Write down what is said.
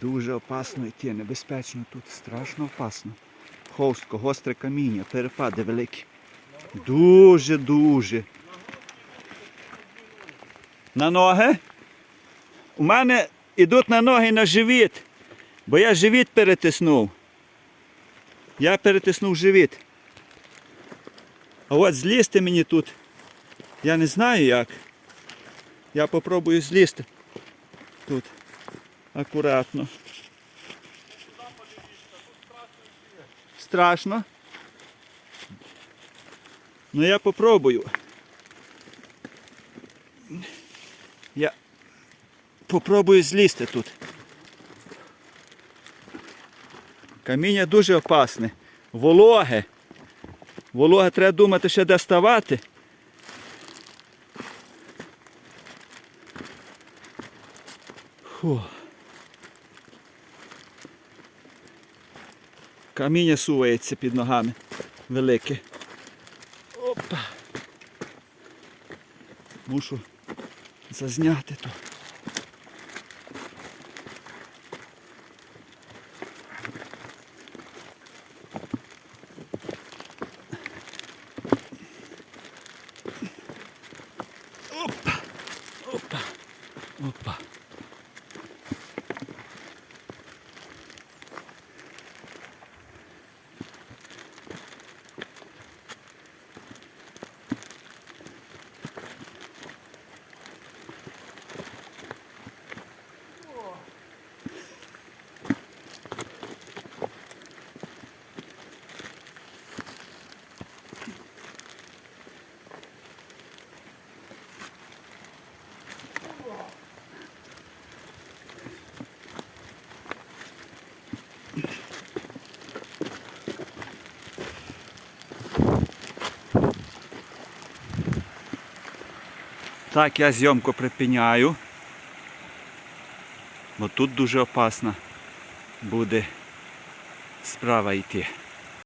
Дуже опасно йти, небезпечно тут, страшно опасно. Ховстко, гостре каміння, перепади великі. Дуже-дуже. На ноги. У мене йдуть на ноги на живіт, бо я живіт перетиснув. Я перетиснув живіт. А от злізти мені тут. Я не знаю як. Я попробую злізти. Тут. Акуратно. Страшно. Ну я попробую. Я попробую злізти тут. Каміння дуже опасне. Вологе. Вологе треба думати ще де ставати. Фу. Каміння сувається під ногами. Велике. Опа. Мушу зазняти то. Опа. Опа. Опа. Так, я зйомку припиняю. Бо тут дуже опасно буде справа йти.